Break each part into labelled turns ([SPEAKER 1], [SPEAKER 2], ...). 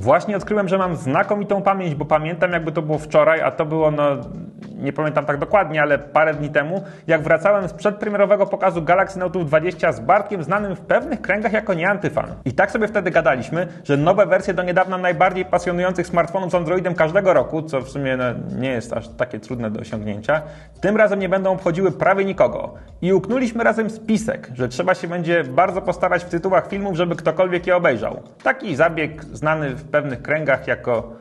[SPEAKER 1] Właśnie odkryłem, że mam znakomitą pamięć, bo pamiętam jakby to było wczoraj, a to było no nie pamiętam tak dokładnie, ale parę dni temu, jak wracałem z przedpremierowego pokazu Galaxy Note 20 z Bartkiem, znanym w pewnych kręgach jako nieantyfan. I tak sobie wtedy gadaliśmy, że nowe wersje do niedawna najbardziej pasjonujących smartfonów z Androidem każdego roku, co w sumie no, nie jest aż takie trudne do osiągnięcia, tym razem nie będą obchodziły prawie nikogo. I uknuliśmy razem spisek, że trzeba się będzie bardzo postarać w tytułach filmów, żeby ktokolwiek je obejrzał. Taki zabieg znany w pewnych kręgach jako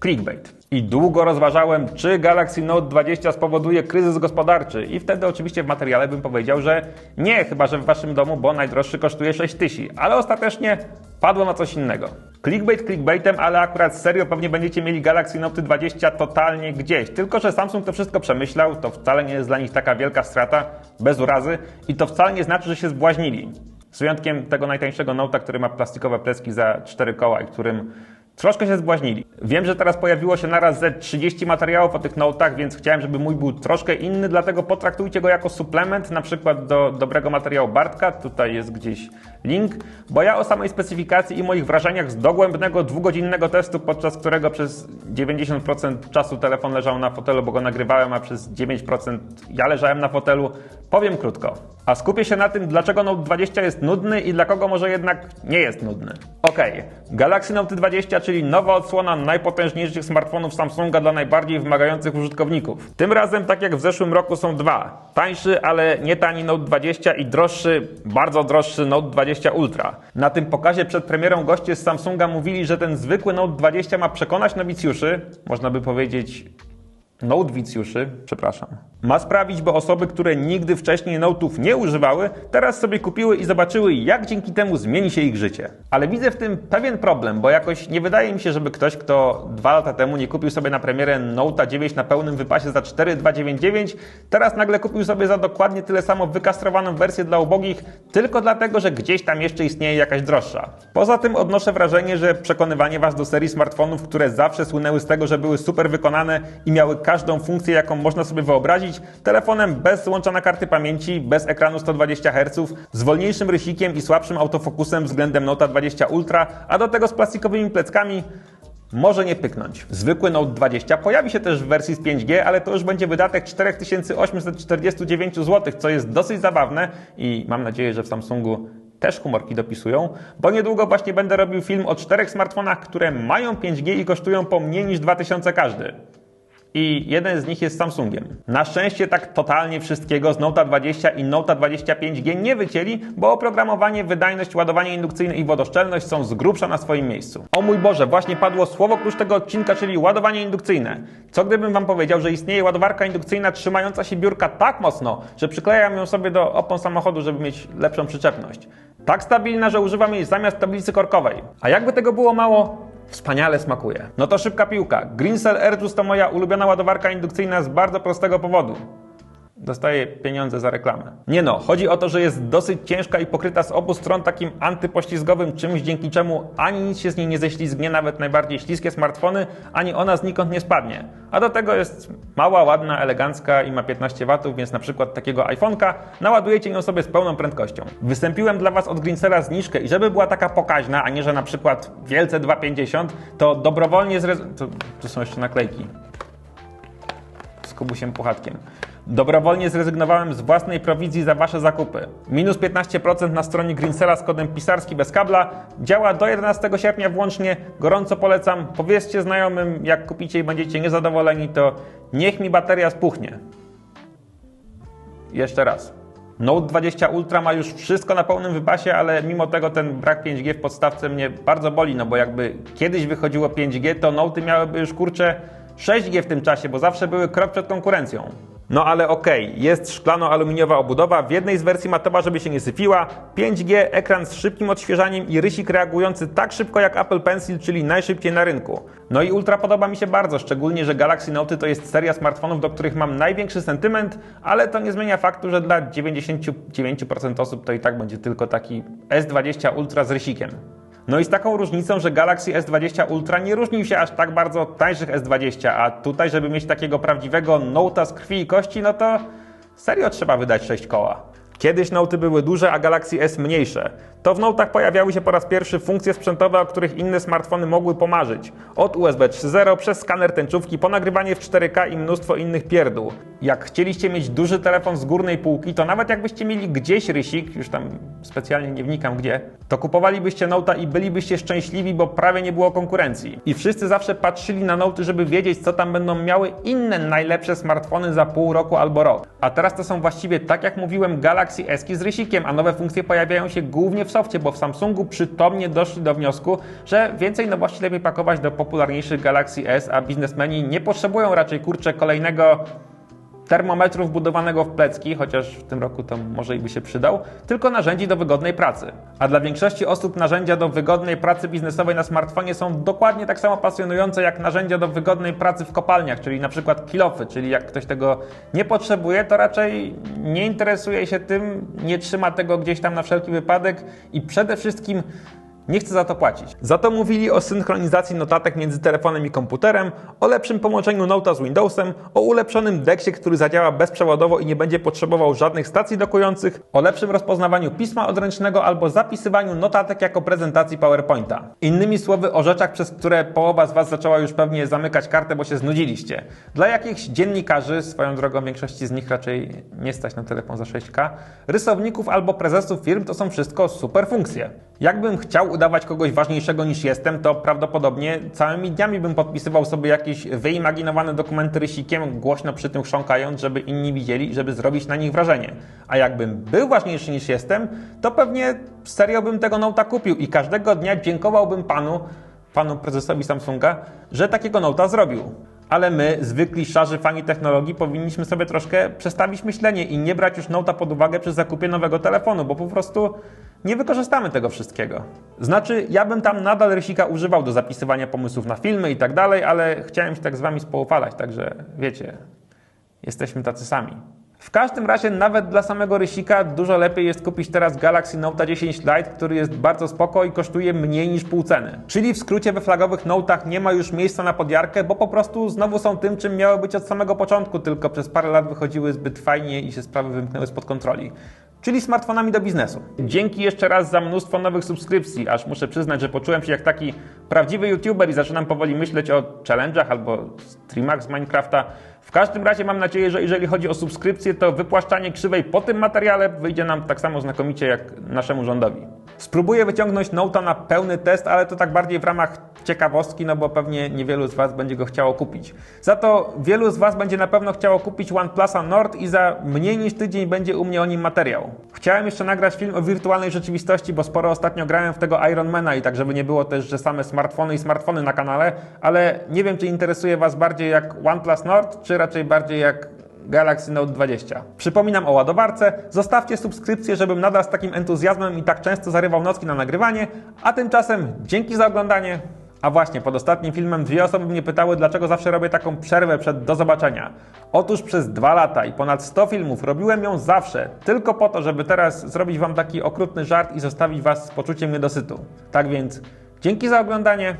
[SPEAKER 1] clickbait. I długo rozważałem, czy Galaxy Note 20 spowoduje kryzys gospodarczy. I wtedy oczywiście w materiale bym powiedział, że nie, chyba że w waszym domu, bo najdroższy kosztuje 6000. Ale ostatecznie padło na coś innego. Clickbait clickbaitem, ale akurat serio pewnie będziecie mieli Galaxy Note 20 totalnie gdzieś. Tylko, że Samsung to wszystko przemyślał, to wcale nie jest dla nich taka wielka strata, bez urazy. I to wcale nie znaczy, że się zbłaźnili. Z wyjątkiem tego najtańszego Note'a, który ma plastikowe pleski za 4 koła i którym Troszkę się zbłaźnili. Wiem, że teraz pojawiło się naraz ze 30 materiałów o tych notach, więc chciałem, żeby mój był troszkę inny, dlatego potraktujcie go jako suplement, na przykład do dobrego materiału Bartka. Tutaj jest gdzieś link, bo ja o samej specyfikacji i moich wrażeniach z dogłębnego dwugodzinnego testu, podczas którego przez 90% czasu telefon leżał na fotelu, bo go nagrywałem, a przez 9% ja leżałem na fotelu, powiem krótko. A skupię się na tym, dlaczego Note 20 jest nudny i dla kogo może jednak nie jest nudny. Ok, Galaxy Note 20, czyli nowa odsłona najpotężniejszych smartfonów Samsunga dla najbardziej wymagających użytkowników. Tym razem, tak jak w zeszłym roku, są dwa. Tańszy, ale nie tani Note 20 i droższy, bardzo droższy Note 20 Ultra. Na tym pokazie przed premierą goście z Samsunga mówili, że ten zwykły Note 20 ma przekonać nowicjuszy, można by powiedzieć Notewicjuszy, przepraszam, ma sprawić, by osoby, które nigdy wcześniej Note'ów nie używały, teraz sobie kupiły i zobaczyły, jak dzięki temu zmieni się ich życie. Ale widzę w tym pewien problem, bo jakoś nie wydaje mi się, żeby ktoś, kto dwa lata temu nie kupił sobie na premierę Note'a 9 na pełnym wypasie za 4,299, teraz nagle kupił sobie za dokładnie tyle samo wykastrowaną wersję dla ubogich, tylko dlatego, że gdzieś tam jeszcze istnieje jakaś droższa. Poza tym odnoszę wrażenie, że przekonywanie Was do serii smartfonów, które zawsze słynęły z tego, że były super wykonane i miały każdą funkcję, jaką można sobie wyobrazić, telefonem bez łącza na karty pamięci, bez ekranu 120 Hz, z wolniejszym rysikiem i słabszym autofokusem względem Note 20 Ultra, a do tego z plastikowymi pleckami, może nie pyknąć. Zwykły Note 20 pojawi się też w wersji z 5G, ale to już będzie wydatek 4849 zł, co jest dosyć zabawne i mam nadzieję, że w Samsungu też humorki dopisują, bo niedługo właśnie będę robił film o czterech smartfonach, które mają 5G i kosztują po mniej niż 2000 każdy i jeden z nich jest Samsungiem. Na szczęście tak totalnie wszystkiego z Note 20 i Note 25G nie wycięli, bo oprogramowanie, wydajność, ładowanie indukcyjne i wodoszczelność są z grubsza na swoim miejscu. O mój Boże, właśnie padło słowo klucz tego odcinka, czyli ładowanie indukcyjne. Co gdybym Wam powiedział, że istnieje ładowarka indukcyjna trzymająca się biurka tak mocno, że przyklejam ją sobie do opon samochodu, żeby mieć lepszą przyczepność. Tak stabilna, że używam jej zamiast tablicy korkowej. A jakby tego było mało, Wspaniale smakuje. No to szybka piłka. Greencell Airjuice to moja ulubiona ładowarka indukcyjna z bardzo prostego powodu. Dostaje pieniądze za reklamę. Nie no, chodzi o to, że jest dosyć ciężka i pokryta z obu stron takim antypoślizgowym czymś, dzięki czemu ani nic się z niej nie ześlizgnie, nawet najbardziej śliskie smartfony, ani ona znikąd nie spadnie. A do tego jest mała, ładna, elegancka i ma 15 W, więc na przykład takiego iPhone'ka naładujecie ją sobie z pełną prędkością. Wystąpiłem dla Was od Greensera zniżkę i żeby była taka pokaźna, a nie, że na przykład wielce 2,50, to dobrowolnie zrez... To, tu są jeszcze naklejki. Z kubusiem puchatkiem. Dobrowolnie zrezygnowałem z własnej prowizji za Wasze zakupy. Minus 15% na stronie Greensela z kodem pisarski bez kabla. Działa do 11 sierpnia włącznie. Gorąco polecam. Powiedzcie znajomym, jak kupicie i będziecie niezadowoleni, to niech mi bateria spuchnie. Jeszcze raz. Note 20 Ultra ma już wszystko na pełnym wypasie, ale mimo tego ten brak 5G w podstawce mnie bardzo boli, no bo jakby kiedyś wychodziło 5G, to Note miałyby już kurczę 6G w tym czasie, bo zawsze były krok przed konkurencją. No ale okej, okay, jest szklano-aluminiowa obudowa, w jednej z wersji matowa, żeby się nie sypiła, 5G, ekran z szybkim odświeżaniem i rysik reagujący tak szybko jak Apple Pencil, czyli najszybciej na rynku. No i Ultra podoba mi się bardzo, szczególnie, że Galaxy Note to jest seria smartfonów, do których mam największy sentyment, ale to nie zmienia faktu, że dla 99% osób to i tak będzie tylko taki S20 Ultra z rysikiem. No i z taką różnicą, że Galaxy S20 Ultra nie różnił się aż tak bardzo od tańszych S20, a tutaj, żeby mieć takiego prawdziwego Note'a z krwi i kości, no to serio trzeba wydać 6 koła. Kiedyś Noty były duże, a Galaxy S mniejsze. To w Notach pojawiały się po raz pierwszy funkcje sprzętowe, o których inne smartfony mogły pomarzyć. Od USB 3.0 przez skaner tęczówki, po nagrywanie w 4K i mnóstwo innych pierdół. Jak chcieliście mieć duży telefon z górnej półki, to nawet jakbyście mieli gdzieś rysik, już tam specjalnie nie wnikam gdzie, to kupowalibyście Nota i bylibyście szczęśliwi, bo prawie nie było konkurencji. I wszyscy zawsze patrzyli na Noty, żeby wiedzieć, co tam będą miały inne najlepsze smartfony za pół roku albo rok. A teraz to są właściwie, tak jak mówiłem, Galaxy S z rysikiem, a nowe funkcje pojawiają się głównie w softie, bo w Samsungu przytomnie doszli do wniosku, że więcej nowości lepiej pakować do popularniejszych Galaxy S, a biznesmeni nie potrzebują raczej kurczę kolejnego termometru wbudowanego w plecki, chociaż w tym roku to może i by się przydał, tylko narzędzi do wygodnej pracy. A dla większości osób narzędzia do wygodnej pracy biznesowej na smartfonie są dokładnie tak samo pasjonujące jak narzędzia do wygodnej pracy w kopalniach, czyli na przykład kilofy, czyli jak ktoś tego nie potrzebuje, to raczej nie interesuje się tym, nie trzyma tego gdzieś tam na wszelki wypadek i przede wszystkim nie chce za to płacić. Za to mówili o synchronizacji notatek między telefonem i komputerem, o lepszym połączeniu Nota z Windowsem, o ulepszonym deksie, który zadziała bezprzewodowo i nie będzie potrzebował żadnych stacji dokujących, o lepszym rozpoznawaniu pisma odręcznego albo zapisywaniu notatek jako prezentacji PowerPointa. Innymi słowy o rzeczach, przez które połowa z Was zaczęła już pewnie zamykać kartę, bo się znudziliście. Dla jakichś dziennikarzy, swoją drogą większości z nich raczej nie stać na telefon za 6K, rysowników albo prezesów firm to są wszystko super funkcje. Jakbym chciał udawać kogoś ważniejszego niż jestem, to prawdopodobnie całymi dniami bym podpisywał sobie jakieś wyimaginowane dokumenty rysikiem, głośno przy tym chrząkając, żeby inni widzieli, żeby zrobić na nich wrażenie. A jakbym był ważniejszy niż jestem, to pewnie serio bym tego nota kupił i każdego dnia dziękowałbym panu, panu prezesowi Samsunga, że takiego nota zrobił. Ale my, zwykli szarzy fani technologii, powinniśmy sobie troszkę przestawić myślenie i nie brać już Nota pod uwagę przy zakupie nowego telefonu, bo po prostu nie wykorzystamy tego wszystkiego. Znaczy, ja bym tam nadal rysika używał do zapisywania pomysłów na filmy i tak dalej, ale chciałem się tak z wami spoufalać, także wiecie, jesteśmy tacy sami. W każdym razie nawet dla samego rysika dużo lepiej jest kupić teraz Galaxy Note 10 Lite, który jest bardzo spoko i kosztuje mniej niż pół ceny. Czyli w skrócie we flagowych Note'ach nie ma już miejsca na podjarkę, bo po prostu znowu są tym, czym miały być od samego początku, tylko przez parę lat wychodziły zbyt fajnie i się sprawy wymknęły spod kontroli czyli smartfonami do biznesu. Dzięki jeszcze raz za mnóstwo nowych subskrypcji, aż muszę przyznać, że poczułem się jak taki prawdziwy youtuber i zaczynam powoli myśleć o challenge'ach albo streamach z Minecrafta. W każdym razie mam nadzieję, że jeżeli chodzi o subskrypcję, to wypłaszczanie krzywej po tym materiale wyjdzie nam tak samo znakomicie jak naszemu rządowi. Spróbuję wyciągnąć Nota na pełny test, ale to tak bardziej w ramach ciekawostki, no bo pewnie niewielu z Was będzie go chciało kupić. Za to wielu z Was będzie na pewno chciało kupić OnePlusa Nord i za mniej niż tydzień będzie u mnie o nim materiał. Chciałem jeszcze nagrać film o wirtualnej rzeczywistości, bo sporo ostatnio grałem w tego Ironmana i tak, żeby nie było też, że same smartfony i smartfony na kanale, ale nie wiem, czy interesuje Was bardziej jak OnePlus Nord, czy raczej bardziej jak Galaxy Note 20. Przypominam o ładowarce, zostawcie subskrypcję, żebym nadal z takim entuzjazmem i tak często zarywał nocki na nagrywanie, a tymczasem dzięki za oglądanie. A właśnie, pod ostatnim filmem dwie osoby mnie pytały, dlaczego zawsze robię taką przerwę przed do zobaczenia. Otóż przez dwa lata i ponad 100 filmów robiłem ją zawsze, tylko po to, żeby teraz zrobić Wam taki okrutny żart i zostawić Was z poczuciem niedosytu. Tak więc, dzięki za oglądanie,